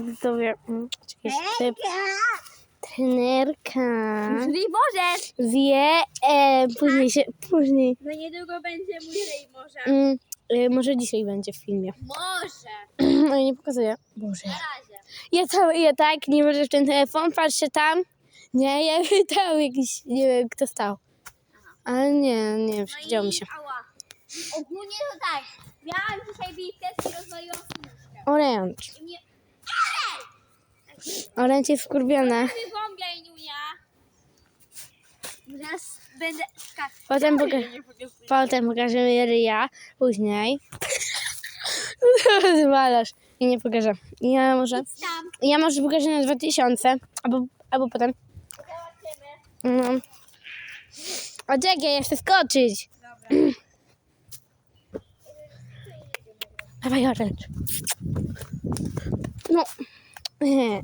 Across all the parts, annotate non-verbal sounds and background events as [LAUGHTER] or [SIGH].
Widzowie, mm, typ. Trenerka Czyli możesz! wie, e, później się, później, Za niedługo będzie muszę i może. mm, e, może dzisiaj będzie w filmie. Może! No i nie pokazuję. Boże. Na razie. Ja cały, ja tak, nie wierzę w ten telefon, patrzę tam. Nie, [LAUGHS] ja tam jakiś, nie wiem kto stał. Ale nie, nie, No przyjdziało mi się. Ała. Ogólnie to tak. Miałam dzisiaj bitkę i rozwaliłam snówkę. Orange. I mnie... Orange jest wkurwiona. Wygąbiaj, Niunia. Zaraz będę skakać. Potem, poka potem pokażemy ryja, później. [LAUGHS] Zwalasz. I nie pokażę. Ja może, Tam. ja może pokażę na 2000, albo, albo potem. Zobaczymy. No. O czekaj, ja chcę skoczyć. Dawaj orange. No. [CLEARS THROAT] Nie.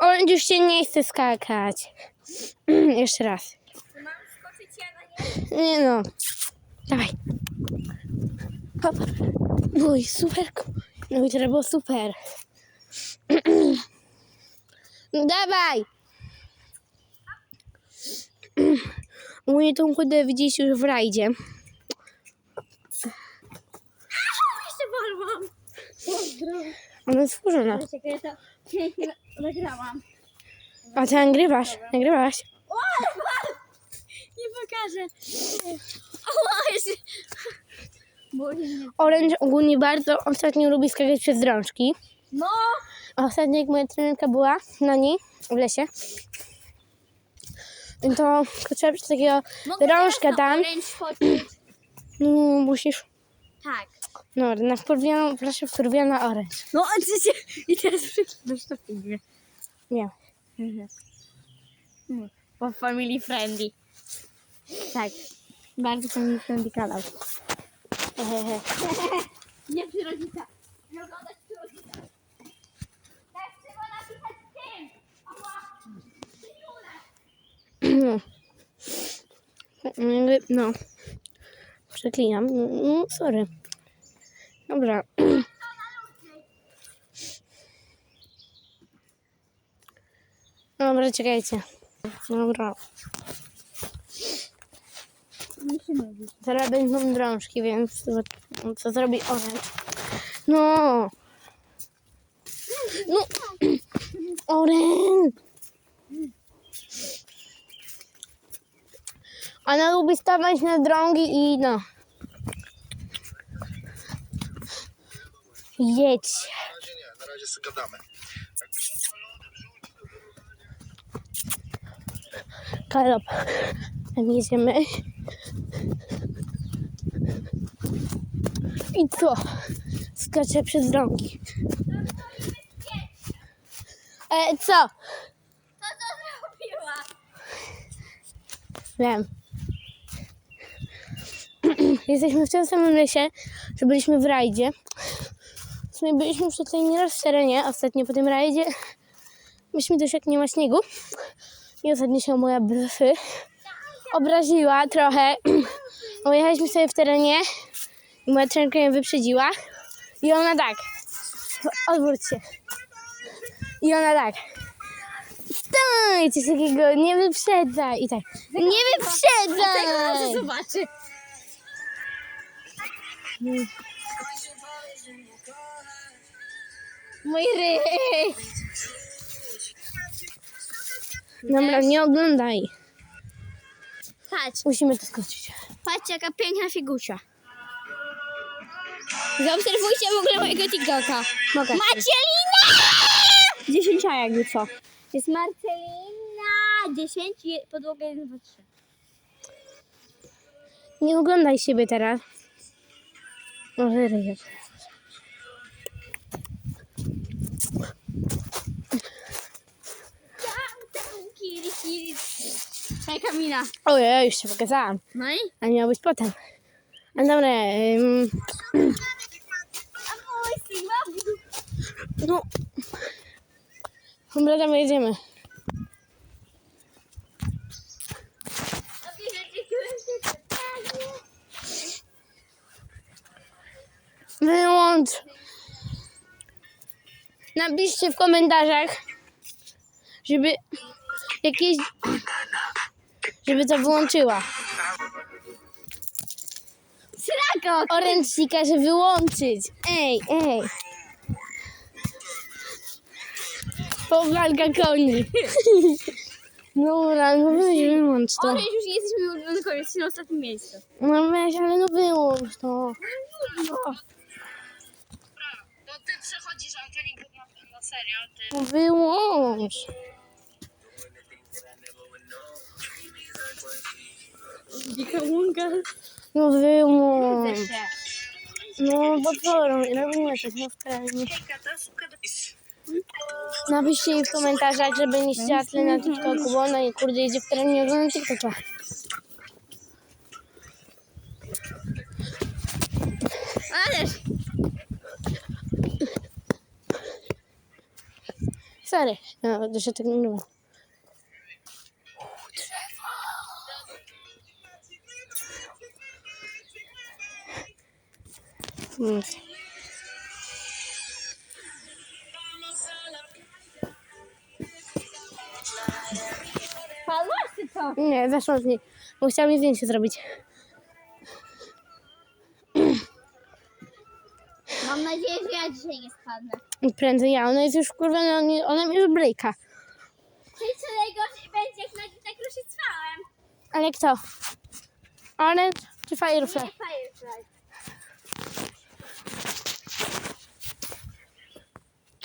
Orange już się nie chce skakać. [CLEARS THROAT] Jeszcze raz. Mam skoczyć ja na nie? Nie no. Dawaj. Hop. Uj, super. No i teraz było super. [CLEARS THROAT] No dawaj. Mnie tą chudę widzisz już w rajdzie. Ona jest wkurzona. [LAUGHS] Nagrałam. A ty nagrywasz? Ale Nie pokażę. Orange ogólnie bardzo ostatnio lubi skakać przez drążki. No! A Ostatnio jak moja trenerka była na niej w lesie, to skoczyła przez takiego Mogę drążka tam. No, [CLEARS THROAT] musisz. Tak. No, na wkurwioną, proszę wkurwiona orange. No, a ty się... I teraz przeklinasz to filmie. Nie. Bo family friendly. Tak. Bardzo family friendly kanał. Hehehe. [LAUGHS] Nie przy rodzicach. Nie oglądać przy rodzicach. Tak trzeba napisać tym. Ała. No. No. Przeklinam. No, sorry. Dobra. Dobra, czekajcie. Dobra. Zaraz będą drążki, więc co zrobi orange. No. No. [CLEARS THROAT] Orange. Ona lubi stawać na drągi i no. Jedź. Na razie nie, na razie sobie gadamy. Kalop. Tam jedziemy. I co? Skaczę przez drągi. E, co? Co to zrobiła? Wiem. [CLEARS THROAT] Jesteśmy w tym samym lesie, że byliśmy w rajdzie. Sumie byliśmy już tutaj nieraz w terenie, ostatnio po tym rajdzie. Myśmy też jak nie ma śniegu. I ostatnio się moja bryfy obraziła trochę. [CLEARS THROAT] Bo jechaliśmy sobie w terenie i moja trenka ją wyprzedziła. I ona tak. Odwróć się. I ona tak. Stój! Coś takiego, nie wyprzedzaj. I tak. Nie wyprzedzaj! zobaczy. Mój ryj. Dobra, nie oglądaj. Patrz, Musimy to skoczyć. patrz jaka piękna figusia. Zaobserwujcie w ogóle mojego TikToka. Mogę. Marcelina! 10 jakby co. Jest Marcelina 10 i podłoga 1, 2, 3. Nie oglądaj siebie teraz. Może ryjek. Hej Kamila. Ojej, już się pokazałam. No i? A miał być potem. A dobra, ym, no. Dobra, tam jedziemy. Wyłącz. napiszcie w komentarzach, żeby jakieś, żeby to wyłączyła. Srako! Orange każe wyłączyć. Ej, ej. Powalka koni. [LAUGHS] Dobra, no weź wyłącz to. Orange już nie jesteśmy ulubiony koniec, jesteśmy na ostatnim miejscu. No weź, ale no wyłącz to. No. To ty przechodzisz Antonik na, na serio, ty. No wyłącz. Łąka. No wyłącz. No potworą, robimy coś, no wcale Napiszcie jej w komentarzach, żeby nie chciała tyle na TikToku, bo ona nie kurde idzie w teren nie ogląda TikToka. Ależ! Sorry, no, to się tak nie było. Mm. Padłaś czy co? Nie, weszłam z niej, bo chciała mi zdjęcie zrobić. Mam nadzieję, że ja dzisiaj nie spadnę. Prędzej ja, ona jest już kurwa, nie- ona mi już breaka. Czyli co najgorzej będzie, jak na tak ruszyczwałem. Ale kto? Orange czy Firefly? Nie Firefly.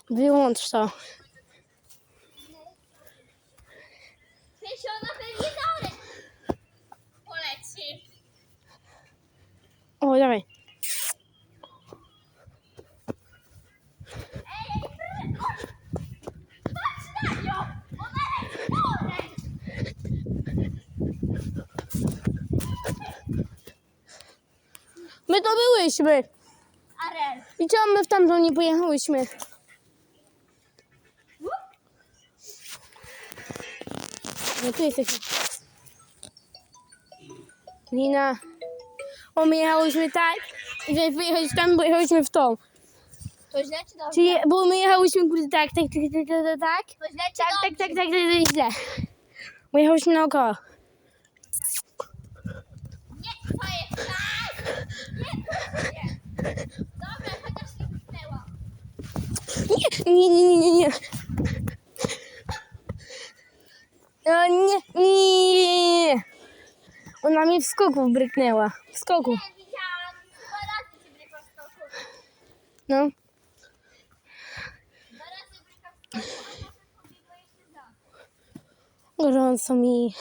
Wyłącz to. Przecież ona pewnie dalej poleci. O, dawaj. My to byłyśmy. Arel. I czemu my w tamtą nie pojechałyśmy? No tu jesteśmy. Lina. O, my jechałyśmy tak. Zamiast pojechać tam, bo jechałyśmy w tą. To źle czy dobrze? Czyli, bo my jechałyśmy kurde tak, tak, tak, tak, tak, tak. To źle czy Tak, tak, tak, tak, tak, tak, źle. Bo jechałyśmy naokoło. Nie, Firefly! Nie, nie. Dobra, chociaż nie pchnęła. Nie, nie, nie, nie, nie. O nie, nie. Ona mnie w skoku bryknęła. W skoku. Widziałam. Dwa razy cię brykła w stoku. No. Dwa razy brykła w stoku, a potem pobiegła jeszcze za. Gorąco mi.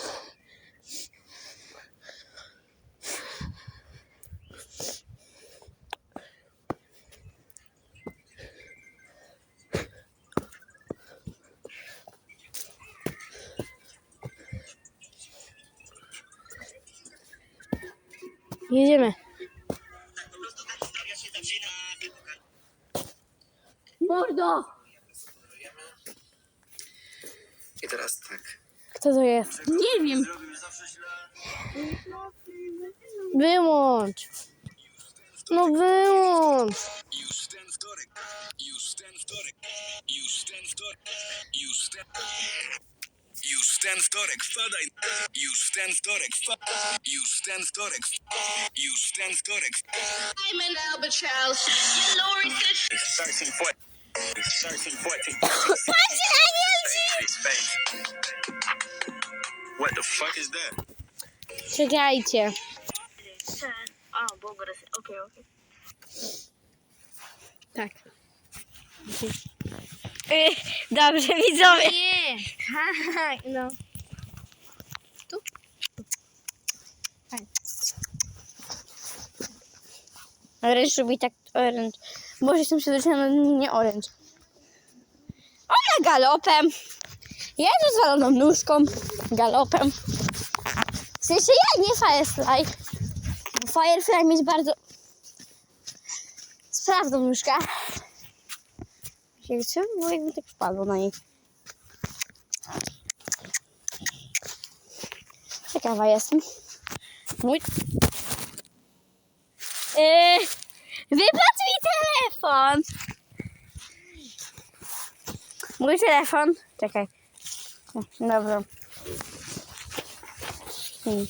No wyłącz. Już ten wtorek, już ten wtorek, już ten wtorek, już ten... Już w ten wtorek wpadaj, już w ten wtorek wpadaj, już w ten wtorek, już w ten wtorek. I'm an albatross. Yeah, Lori said 13, 14, 13, 14, space. What the fuck is that? Czekajcie. A, bo okej, okej. Tak. Dobrze, widzowie. Nie. No. Tu? Tak. Orange lubi tak orange. Boże, jestem przyzwyczajona na nie orange. Ona galopem. Ja z zwaloną nóżką. Galopem. W sensie ja, nie Firefly. Firefly mieć bardzo... Sprawdzą nóżkę. Chcę, bo jakby tak wpadło na niej. Ciekawa jestem. Mój. Yy, wypłać mi telefon. Mój telefon. Czekaj. Dobra. Hmm.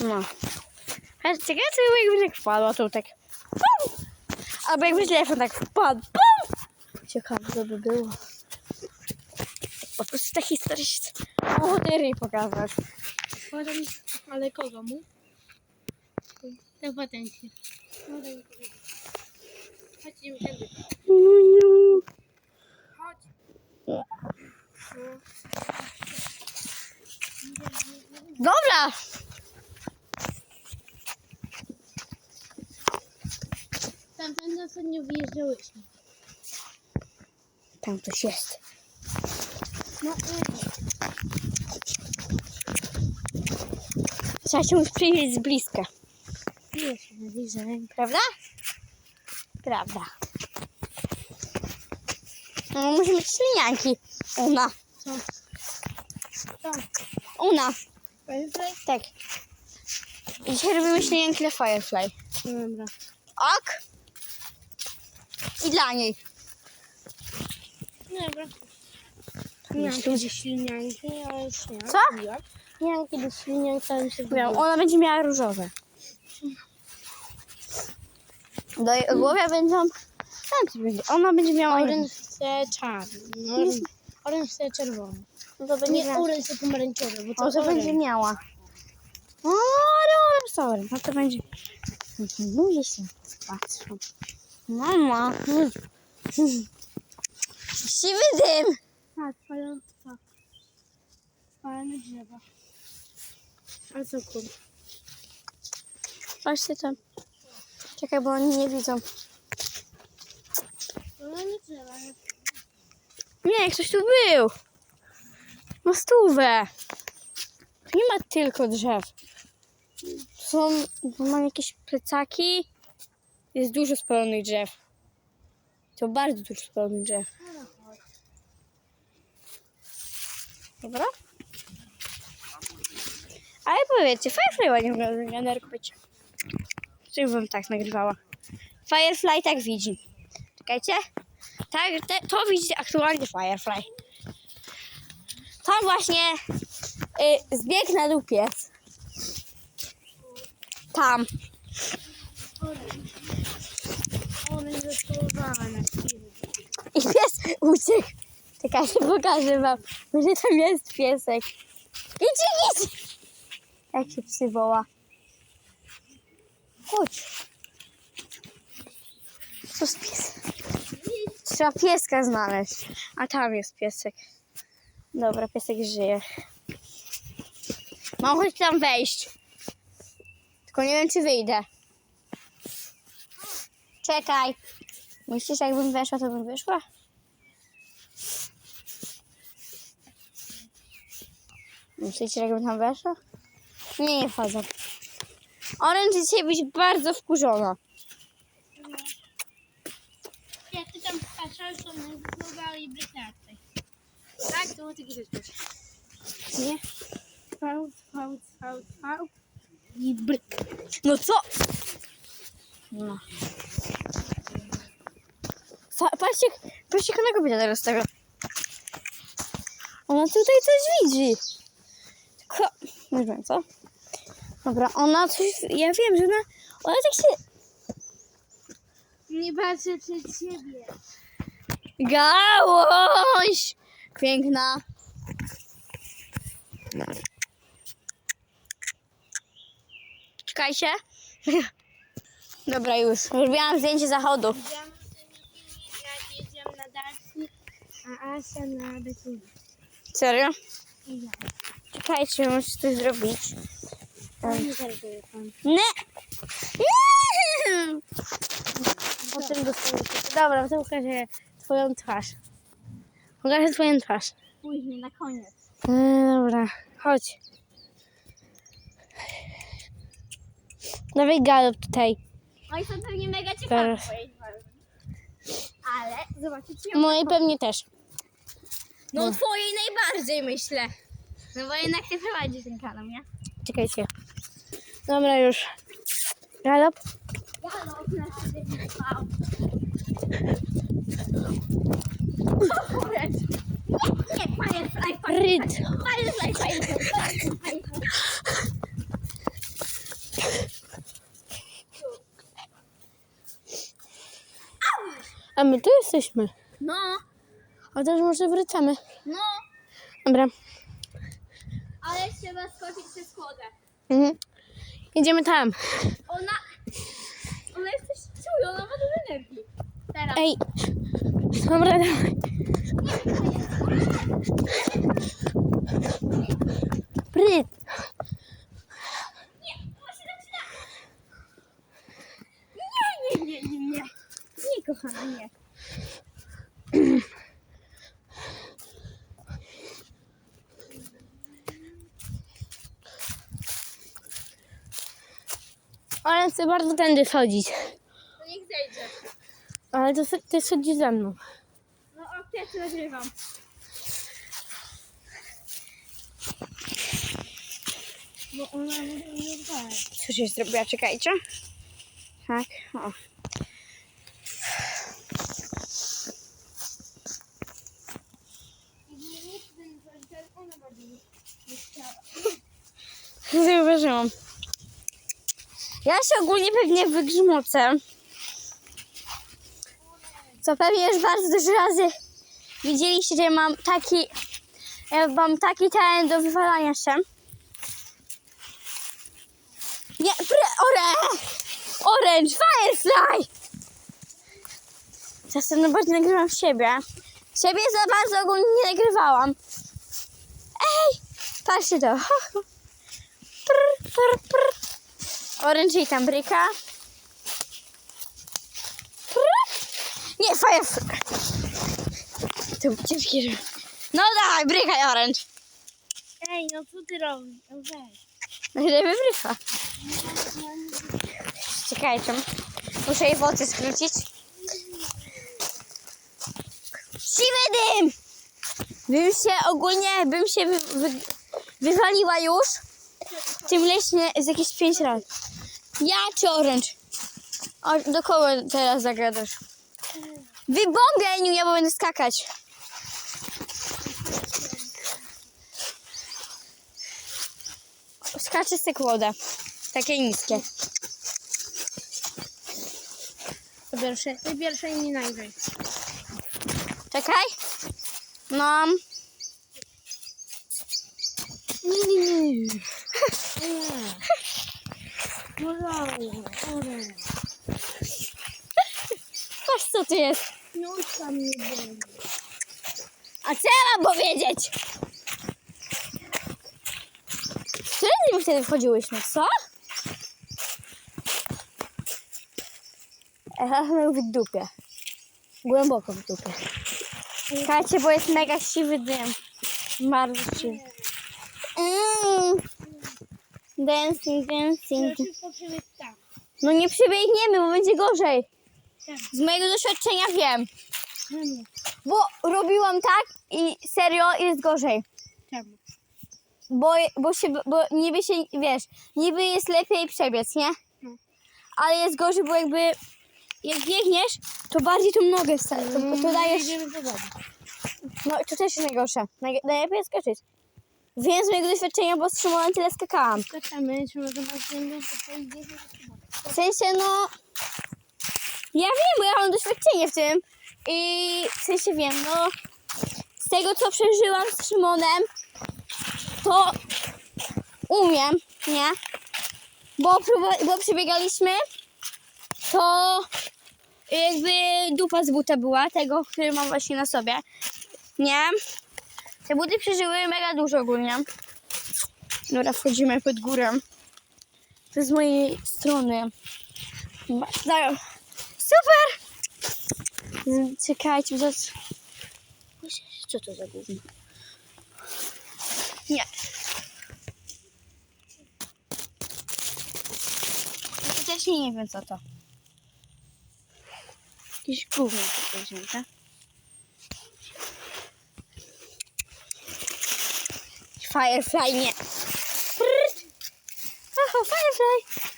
No. Ale ciekawe, co jakby tak wpadła, to tak pum! Albo jakby telefon tak wpadł, pum! Ciekawe, co by było. Po prostu ta historia się... O, Terry pokazać. Potem, ale kogo mu? Na patencie. Mi tędy. Chodź. Dobra! Tamten ostatnio wyjeżdżałyśmy. Tam coś jest. No, Trzeba się już przyjrzeć z bliska. bliżej. Prawda? Prawda. No, musimy mieć ślinianki. Una. Co? Co? Una. Firefly? Tak. I Dzisiaj robimy ślinianki dla Firefly. Dobra. Ok. I dla niej. Dobra. Miałam kiedyś ślinianki, ale już nie. Co? Miałam. Miałam kiedyś ślinianki, ale mi się Miał, ona będzie miała różowe. Do jej ogłowia będą... Ci będzie. Ona będzie miała... Orange chce czarny. No, chce czerwony. No to będzie Nie miała. orange chce pomarańczowy, bo to O, to orange. będzie miała. O, ale ona sorry. No to będzie... Ludzie się patrzą. Mama. Siwy dym. Tak, paląca. Palne drzewa. A co kur? Patrzcie tam. Czekaj, bo oni nie widzą. Palne drzewa. Nie, ktoś tu był. Ma stówę. Tu nie ma tylko drzew. Są, mam jakieś plecaki. Jest dużo spalonych drzew. To bardzo dużo spalonych drzew. Dobra? Ale powiedzcie, Firefly ładnie wygląda, nie nerkujcie. Czy bym tak nagrywała? Firefly tak widzi. Czekajcie. Tak, te, to widzi aktualnie Firefly. Tam właśnie y, zbieg na dół pies. I pies uciekł. Czekajcie, [LAUGHS] pokażę wam. Może tam jest piesek. Idź, idź! Jak się psy woła. Chodź. Co z piesem? Trzeba pieska znaleźć. A tam jest piesek. Dobra, piesek żyje. Mam choć tam wejść. Tylko nie wiem, czy wyjdę. Czekaj. Myślisz, jakbym weszła, to bym wyszła? Myślicie, jakbym tam weszła? Nie, nie wchodzę. Orange dzisiaj być bardzo wkurzona. Jak ty tam patrzysz, to my zbudowali brytaty. Tak, to takie rzeczy. Nie? Fałd, fałd, fałd, fałd. I bryk. No co? No. Patrzcie, patrzcie, ona kobieta teraz tego. Ona tutaj coś widzi. Tylko, nie wiem co. Dobra, ona coś, ja wiem, że ona, ona tak się Nie patrzę przed siebie. Gałąź! Piękna. Czekajcie. [LAUGHS] Dobra, już. Zrobiłam zdjęcie zachodu. Widziałam na tym filmie, jak jedziemy na Darcy, a Asia na Betunie. Serio? Ja. Czekajcie, muszę coś zrobić. Nie żartuję pan. Nie! Nie! Potem dostaniesz Dobra, to pokażę twoją twarz. Pokażę twoją twarz. później, na koniec. E, dobra, chodź. Dawaj galop tutaj. Oj, są pewnie mega ciekawe Teraz. Ale zobaczycie ją. Moje pewnie też. No twojej najbardziej myślę. No bo jednak ty prowadzisz ten kanał, nie? Czekajcie. Dobra, już. Galop. No, na ciebie nie spał. Nie, Firefly, Firefly. Ryd. Firefly, Firefly, Firefly. A my tu jesteśmy. No, A też może wracamy. no, Dobra. ale trzeba skoczyć przez kłodę. Mhm. Idziemy tam. Ona, ona jest coś czuła, ona ma dużo energii. Teraz. Ej. Dobra, dawaj. Ryd. Nie, ona się zaczyna. Nie, nie, nie, nie, nie. Nie, kochana, nie. Ale chcę bardzo tędy schodzić. To niech zejdzie. Ale to ty- schodzisz ze mną. No, o, ja cię nagrywam. Bo ona nie dwa. Co się zrobiła? Czekajcie. Tak, o. Ja się ogólnie pewnie wygrzmocę. Co pewnie już bardzo dużo razy widzieliście, że mam taki, ja mam taki talent do wywalania się. Nie, pre, ore! Orange, Firefly! Czasem najbardziej nagrywam siebie. Siebie za bardzo ogólnie nie nagrywałam. Ej! Patrzcie to. [LAUGHS] Prr, prr, prr. Orange i tam bryka. Prr. Nie, Firefly. To był ciężki. No dawaj, bryka i orange. Ej, no co ty robisz? No weź. Nagrywamy bryka. Czekajcie. Muszę jej włosy skrócić. Siwy dym! Bym się ogólnie, bym się wy, wy, wywaliła już w tym leśnie z jakieś 5 razy. Ja czy orange? O, do kogo teraz zagadasz? Wybągaj nie, bo będę skakać. Skaczę z kłodę. Takie niskie. Pierwsze, pierwsze i nie nagraj. Czekaj. No. Nie, nie, nie. [LAUGHS] Dobra, dobra. Patrz co tu jest. No tam nie będzie. A co ja mam powiedzieć? Którędy my wtedy wchodziłyśmy, co? Był w dupie. Głęboko w dupie. Słuchajcie, bo jest mega siwy dym. Bardzo siwy. Mm. Dancing, dancing. Przebieg tak. No nie przebiegniemy, bo będzie gorzej. Tak. Z mojego doświadczenia wiem. Czemu? Bo robiłam tak i serio jest gorzej. Czemu? Bo, bo się, bo niby się, wiesz, niby jest lepiej przebiec, nie? No. Ale jest gorzej, bo jakby jak biegniesz, to bardziej tą nogę wsta- to, to dajesz, do wody. no i to też jest najgorsze. Naj, najlepiej skoczyć. Wiem z mojego doświadczenia, bo z Szymonem tyle skakałam. Zobaczyć, to idzie. W sensie, no, ja wiem, bo ja mam doświadczenie w tym i w sensie wiem, no, z tego co przeżyłam z Szymonem, to umiem, nie? Bo, bo przebiegaliśmy, to jakby dupa z buta była, tego, który mam właśnie na sobie, nie? Te buty przeżyły mega dużo ogólnie. Dobra, wchodzimy pod górę. To z mojej strony. Dają. Super! Czekajcie, to... Co to za gówno? Nie. Chociaż nie, wiem co to. Jakieś gówno tutaj wzięte. Firefly nie. Aha, Firefly.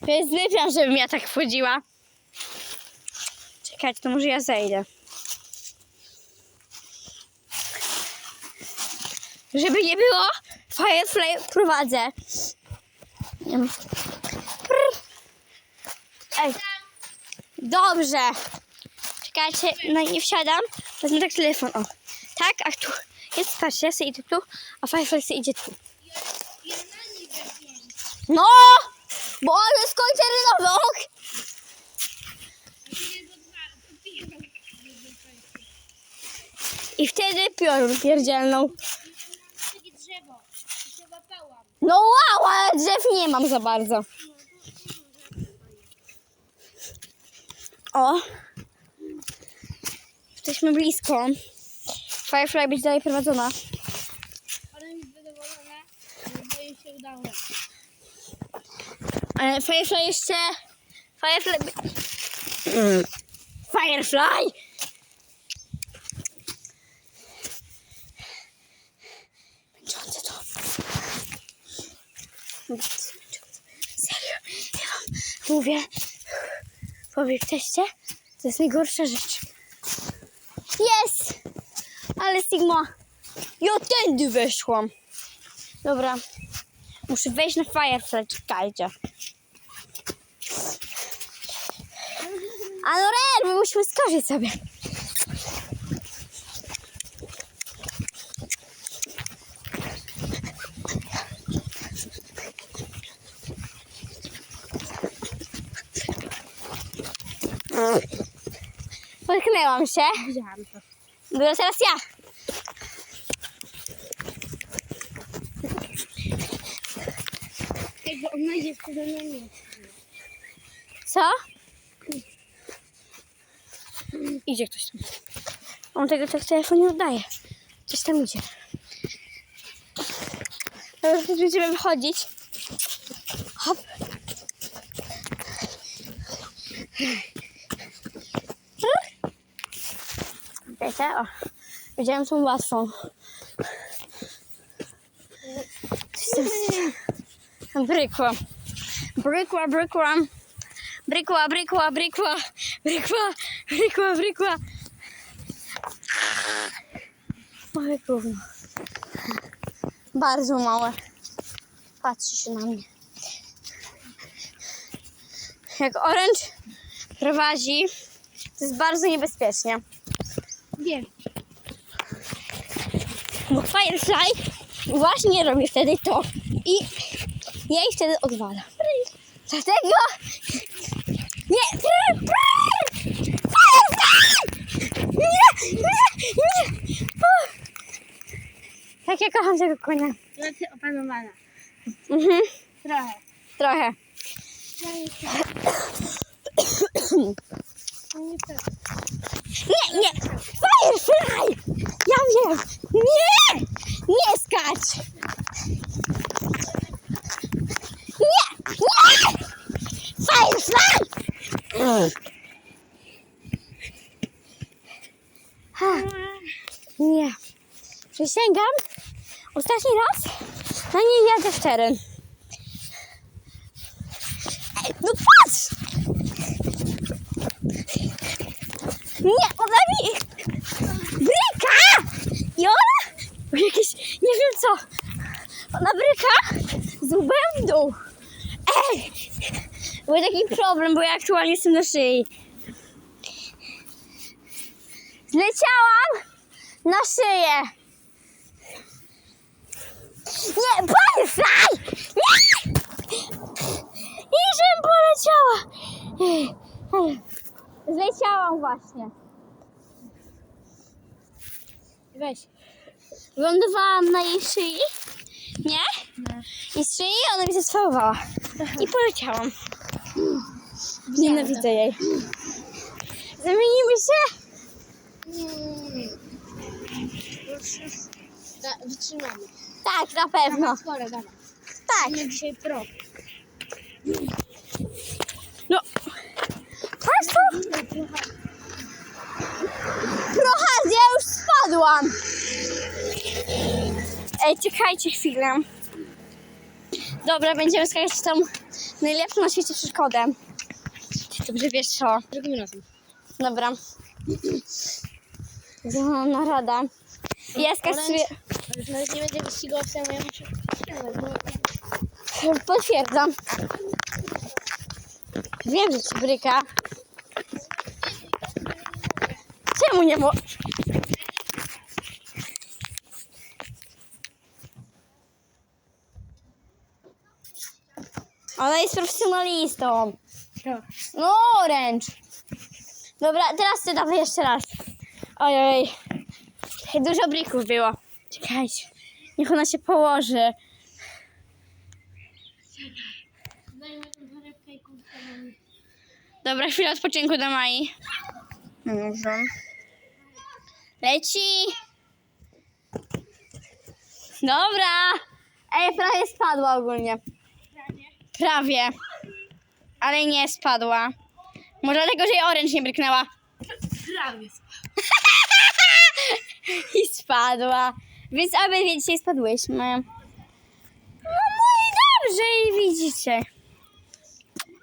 To jest wypia, żebym ja tak wchodziła. Czekać, to może ja zejdę. Żeby nie było, Firefly prowadzę. Ej. Dobrze. Czekajcie, no nie wsiadam. Wezmę tak telefon, o. Tak, a tu jest, patrzcie, ja sobie idę tu, a Firefly sobie idzie tu. No! Bo on jest kończerynową. I wtedy piorun pierdzielną. No wow, ale drzew nie mam za bardzo. O. Jesteśmy blisko. Firefly być dalej prowadzona. Ale mi zadowolona, bo jej się udało. Ale Firefly jeszcze... Firefly... Mm. Firefly! Męczące to. Serio, ja wam mówię, powiem to jest najgorsza rzecz. Jest! Ale Sigma, ja tędy weszłam. Dobra, muszę wejść na Firefly, czekajcie. A no Ren, my musimy skoczyć sobie. Potknęłam się. Widziałam to. Dobra, teraz ja. Jakby ona w podobnym miejscu. Co? Idzie ktoś tam. On tego tak telefon nie oddaje. Coś tam idzie. Teraz będziemy wychodzić. Hop. O. Widziałem tą łatwą. Brykła. Brykła, brykła. Brykła, brykła, brykła. Brykła, brykła, brykła. Małe gówno. Bardzo małe. Patrzy się na mnie. Jak oręcz prowadzi, to jest bardzo niebezpiecznie. Wiem. Bo Firefly właśnie robi wtedy to. I jej wtedy odwalam. Dlatego... Nie! Nie! Nie! Nie! Tak, ja kocham tego konia. Znaczy opanowana. Mhm, Trochę. trochę. No [COUGHS] nie. Nie, nie! Firefly! Ja wiem! Nie! Nie skacz! Nie! Nie! Firefly! Ha, nie. Przysięgam, ostatni raz na niej jadę w teren. Ej, no patrz! Nie, ona mi... Bryka! I ona... Jakieś... Nie wiem co. Ona bryka z łbem w dół. Ej! Był taki problem, bo ja aktualnie jestem na szyi. Zleciałam na szyję. Nie, Firefly! Nie! I żebym poleciała. Zleciałam właśnie. Weź. Lądowałam na jej szyi, nie? I z szyi ona mi zeswałowała. I poleciałam. Nienawidzę jej. Zamienimy się? Da, wytrzymamy. Tak, na pewno. Skoro gada. Tak. Nie dzisiaj pro. No. Tu. Trochę, ja już spadłam. Ej, czekajcie chwilę. Dobra, będziemy skakać tą najlepszą na świecie przeszkodę. Dobrze wiesz co. Drugim razem. Dobra. Zielona rada. Ja skasuję. Już nawet nie będzie wyścigowcem, ja muszę... Potwierdzam. Wiem, że ci bryka. Czemu nie mo... Ona jest profesjonalistą. No, orange. Dobra, teraz ty dawaj jeszcze raz. Ojej. Dużo brików było. Czekajcie. Niech ona się położy. Dobra, chwila odpoczynku do Mai. Dobrze. Leci. Dobra. Ej, prawie spadła ogólnie. Prawie. Ale nie spadła. Może dlatego, że jej orange nie bryknęła. Prawie. [LAUGHS] I spadła. Więc obydwie dzisiaj spadłyśmy. No, no i dobrze, i widzicie.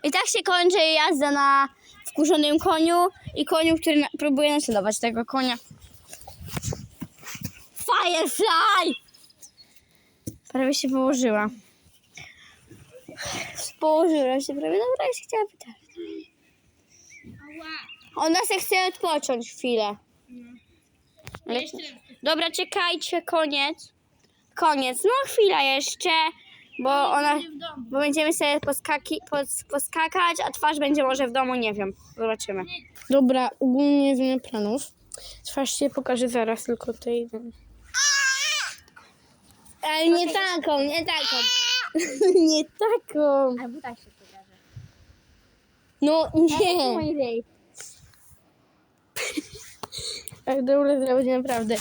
I tak się kończy jazda na wkurzonym koniu i koniu, który na, próbuje naśladować tego konia. Firefly! Prawie się położyła. Położyła się prawie. Dobra, ja się chciała pytać. Ona se chce odpocząć chwilę. Ale... Dobra, czekajcie, koniec. Koniec. No chwila jeszcze, bo ona, bo będziemy sobie poskaki, pos, poskakać, a twarz będzie może w domu, nie wiem. Zobaczymy. Dobra, ogólnie zmiana planów. Twarz się pokaże zaraz, tylko tej... Ale nie taką, nie taką. [LAUGHS] nie taką. Albo tak się pokaże. No nie. idei. [LAUGHS] Tak dobrze zrobić naprawdę.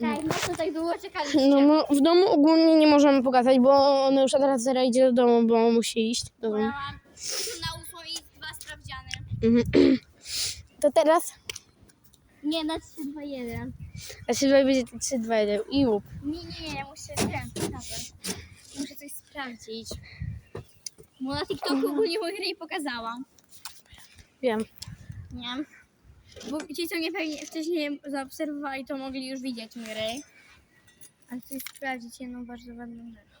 Tak, no to tak długo czekaliście. No, no w domu ogólnie nie możemy pokazać, bo ona już teraz zaraz idzie do domu, bo musi iść do domu. Miałam na UFO i dwa sprawdziany. Mhm. [CLEARS THROAT] To teraz Nie, na 3, 2, 1. a się będzie 3, 2, 1 i łup. Nie, nie, nie, muszę ten, nawet. Muszę coś sprawdzić. Bo na TikToku ogólnie mój gry pokazałam. Wiem. Nie? Bo ci, co mnie pewnie wcześniej zaobserwowali, to mogli już widzieć mój. Ale chcę sprawdzić jedną bardzo ważną rzecz.